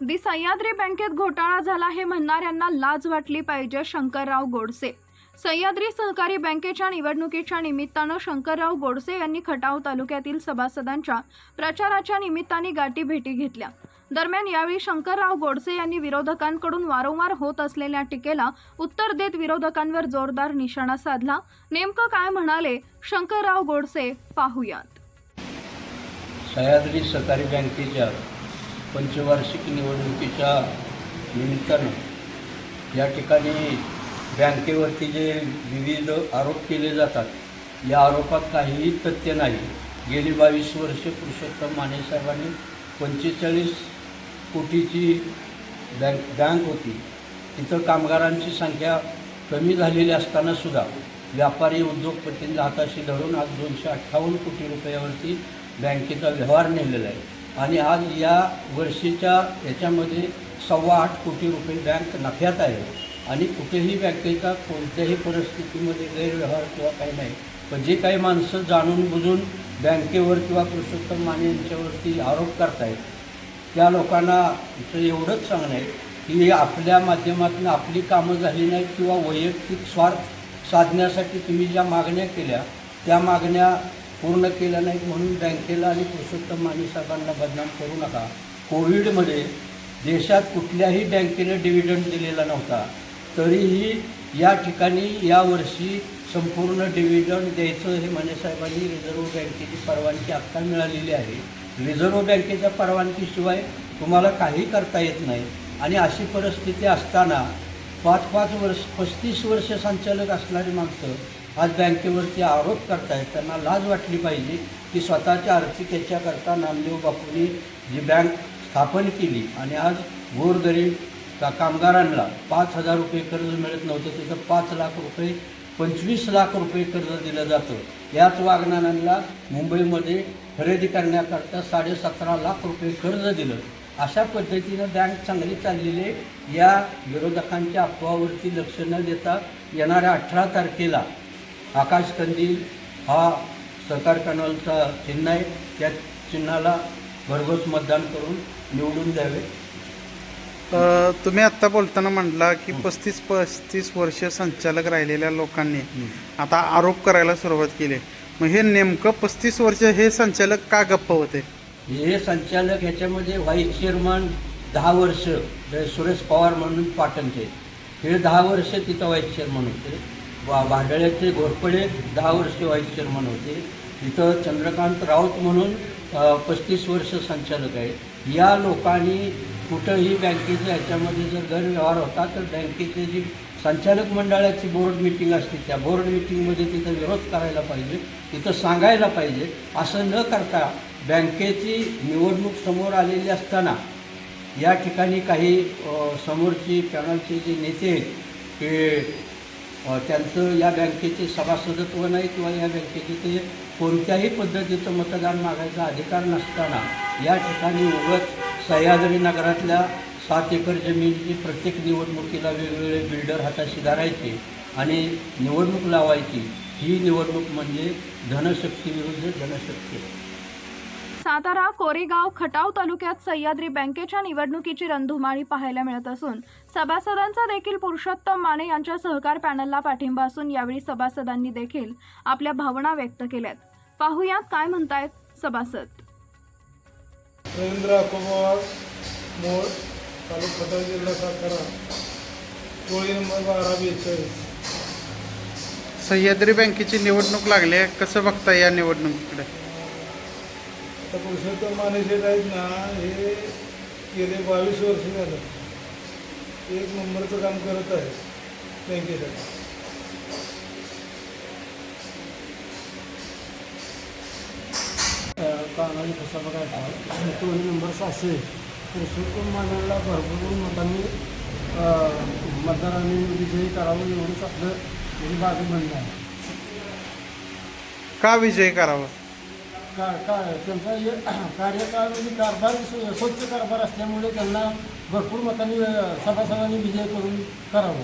दी सह्याद्री बँकेत घोटाळा झाला हे म्हणणाऱ्यांना लाज वाटली पाहिजे शंकरराव गोडसे. सह्याद्री सहकारी बँकेच्या निवडणुकीच्या निमित्तानं शंकरराव गोडसे यांनी खटाव तालुक्यातील सभासदांच्या प्रचाराच्या निमित्ताने गाठी भेटी घेतल्या. दरम्यान यावेळी शंकरराव गोडसे यांनी विरोधकांकडून वारंवार होत असलेल्या टीकेला उत्तर देत विरोधकांवर जोरदार निशाणा साधला. नेमकं काय म्हणाले शंकरराव गोडसे पाहुयात. सह्याद्री सहकारी बँकेच्या पंचवार्षिक निवडणुकीच्या निमित्तानं या ठिकाणी बँकेवरती जे विविध आरोप केले जातात या आरोपात काहीही तथ्य नाही. गेली बावीस वर्षे पुरुषोत्तम माने साहेबांनी पंचेचाळीस कोटीची बँक बँक होती. तिथं कामगारांची संख्या कमी झालेली असतानासुद्धा व्यापारी उद्योगपतींना हाताशी धरून आज दोनशे अठ्ठावन्न कोटी रुपयावरती बँकेचा व्यवहार नेलेला आहे. आणि आज या वर्षीच्या याच्यामध्ये सव्वा आठ कोटी रुपये बँक नफ्यात आहे. आणि कुठेही बँकेचा कोणत्याही परिस्थितीमध्ये गैरव्यवहार किंवा काही नाही. पण जे काही माणसं जाणून बुजून बँकेवर किंवा पुरुषोत्तम माने यांच्यावरती आरोप करतायत त्या लोकांना एवढंच सांगणं आहे की आपल्या माध्यमातून आपली कामं झाली नाहीत किंवा वैयक्तिक स्वार्थ साधण्यासाठी तुम्ही ज्या मागण्या केल्या त्या मागण्या पूर्ण केलं नाही म्हणून बँकेला आणि पुरुषोत्तम माने साहेबांना बदनाम करू नका. कोविडमध्ये देशात कुठल्याही बँकेने डिव्हिडंड दिलेला नव्हता. तरीही या ठिकाणी यावर्षी संपूर्ण डिव्हिडंड द्यायचं हे माने साहेबांनी रिझर्व्ह बँकेची परवानगी आत्ता मिळालेली आहे. रिझर्व्ह बँकेच्या परवानगीशिवाय तुम्हाला काही करता येत नाही. आणि अशी परिस्थिती असताना पाच पाच वर्ष पस्तीस वर्ष संचालक असणारी माणसं आज बँकेवरती आरोप करतायत त्यांना लाज वाटली पाहिजे की स्वतःच्या आर्थिक याच्याकरता नामदेव बापूंनी जी बँक स्थापन केली आणि आज गोरगरीब का कामगारांना पाच हजार रुपये कर्ज मिळत नव्हतं तिथं पाच लाख रुपये पंचवीस लाख रुपये कर्ज दिलं जातं. याच वागणाऱ्यांना मुंबईमध्ये खरेदी करण्याकरता साडेसतरा लाख रुपये कर्ज दिलं. अशा पद्धतीनं बँक चांगली चाललेली या विरोधकांच्या अफवावरती लक्ष न देता येणाऱ्या अठरा तारखेला आकाश कंदील हा सहकार कॅनलचा चिन्ह आहे. त्या चिन्हाला भरघोस मतदान करून निवडून द्यावे. अ, तुम्ही आत्ता बोलताना म्हटला की पस्तीस पस्तीस वर्ष संचालक राहिलेल्या लोकांनी आता आरोप करायला सुरुवात केली. मग हे नेमकं पस्तीस वर्ष हे संचालक का गप्प होते? हे संचालक ह्याच्यामध्ये व्हाईस चेअरमन दहा वर्ष जे सुरेश पवार म्हणून पाटणचे. हे दहा वर्ष तिथं व्हाईस चेअरमन होते. वा भांडळ्याचे घोरपडे दहा वर्ष व्हाईस चेअरमन होते. तिथं चंद्रकांत राऊत म्हणून पस्तीस वर्ष संचालक आहे या लोकांनी कुठंही बँकेच्या ह्याच्यामध्ये जर गैरव्यवहार होता तर बँकेचे जी संचालक मंडळाची बोर्ड मिटिंग असते त्या बोर्ड मिटिंगमध्ये तिथं विरोध करायला पाहिजे तिथं सांगायला पाहिजे. असं न करता बँकेची निवडणूक समोर आलेली असताना या ठिकाणी काही समोरची पॅनलचे जे नेते आहेत ते त्यांचं या बँकेचे सभासदत्व नाही किंवा या बँकेचे ते कोणत्याही पद्धतीचं मतदान मागायचा अधिकार नसताना या ठिकाणी उगत सह्याद्री नगरातल्या सात एकर जमिनीची प्रत्येक निवडणुकीला वेगवेगळे बिल्डर हाताशी धरायचे आणि निवडणूक लावायची. ही निवडणूक म्हणजे धनशक्ती विरुद्ध धनशक्ती. सातारा कोरेगाव खटाव तालुक्यात सह्याद्री बँकेच्या निवडणुकीची रणधुमाळी पाहायला मिळत असून सभासदांचा देखील पुरुषोत्तम माने यांच्या सहकार पॅनलला पाठिंबा असून यावेळी सभासदांनी देखील आपल्या भावना व्यक्त केल्यात. पाहुयात काय म्हणतायत सभासद. रवींद्र अकोबावास मोळ तालुका खटाव जिल्हा सातारा टोळी नंबर बारा बेचाळीस. सह्याद्री बँकेची निवडणूक लागली आहे. कसं बघता या निवडणुकीकडे? आता पुरुषोत्तम मानेशेठ आहेत ना हे गेले बावीस वर्ष झालं. एक नंबरचं काम करत आहे बँकेसाठी कानाने कसा बघायचा? टोळी नंबर सहाशे. पुरुषोत्तम मानाला भरभरून मतांनी अं, मतदारांनी विजयी करावं एवढंच आपलं म्हणजे बाजू म्हणणं आहे. का विजय करावा? का का त्यांचा हे कार्यकाळ म्हणजे कारभार स्व- स्वच्छ कारभार असल्यामुळे त्यांना भरपूर मतांनी सभासदांनी विजय करून करावं.